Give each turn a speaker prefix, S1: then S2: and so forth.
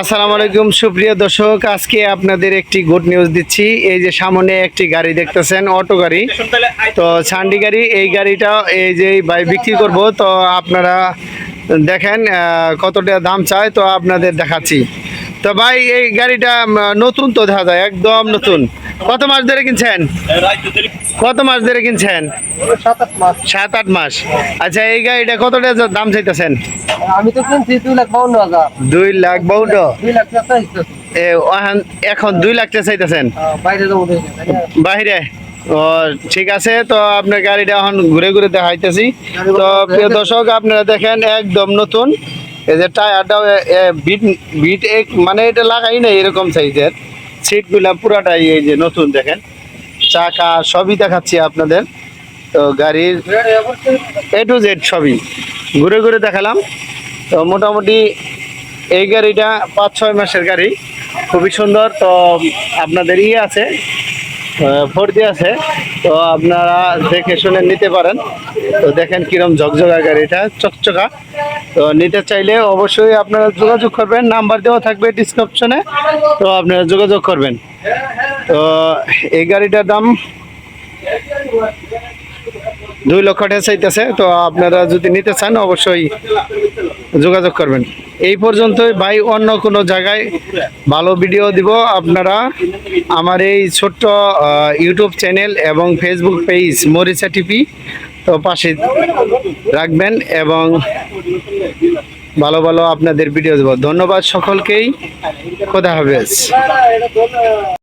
S1: আসসালামু আলাইকুম সুপ্রিয় দর্শক, আজকে আপনাদের একটি গুড নিউজ দিচ্ছি। এই যে সামনে একটি গাড়ি দেখতেছেন অটো গাড়ি। তো সান্ডি গাড়ি, এই গাড়িটা এই যে ভাই বিক্রি করব, তো আপনারা দেখেন কতটা দাম চায়, তো আপনাদের দেখাচ্ছি। তো ভাই, এই গাড়িটা নতুন তো দেখা যায়, একদম নতুন। কত মাস ধরে কিনছেন? কত মাস ধরে কিনছেন?
S2: সাত আট মাস।
S1: আচ্ছা এই গাড়িটা কতটা দাম চাইতেছেন?
S2: আমি তো কিনছি দুই লাখ বাউন্ন হাজার।
S1: দুই লাখ ওহান- এখন দুই লাখ চাইতেছেন?
S2: বাইরে
S1: ও ঠিক আছে তো আপনার গাড়িটা এখন ঘুরে ঘুরে দেখাইতেছি। তো প্রিয় দর্শক আপনারা দেখেন একদম নতুন। এই যে টায়ারটাও বিট বিট এক মানে এটা লাগাই না এরকম সাইজের সিটগুলা পুরাটাই এই যে নতুন দেখেন। চাকা সবই দেখাচ্ছি আপনাদের। তো গাড়ির এ টু জেড সবই। ঘুরে ঘুরে দেখালাম। তো মোটামুটি এই গাড়িটা পাঁচ ছয় মাসের গাড়ি। খুবই সুন্দর। তো আপনাদের ইয়ে আছে ফোর আছে। তো আপনারা দেখে শুনে নিতে পারেন। তো দেখেন কিরম ঝকঝকা গাড়িটা, চকচকা। তো নিতে চাইলে অবশ্যই আপনারা যোগাযোগ করবেন। নাম্বার দেওয়া থাকবে ডিসক্রিপশনে তো আপনারা যোগাযোগ করবেন। তো এই গাড়িটার দাম দুই লক্ষ টাকা চাইতেছে, তো আপনারা যদি নিতে চান অবশ্যই যোগাযোগ করবেন। এই পর্যন্তই, ভাই, অন্য কোনো জায়গায় ভালো ভিডিও দিব আপনারা। আমার এই ছোট্ট ইউটিউব চ্যানেল এবং ফেসবুক পেজ মরিচা টিপি তো পাশে রাখবেন এবং ভালো ভালো আপনাদের ভিডিও দেবো। ধন্যবাদ সকলকেই। খোদা হাফেজ।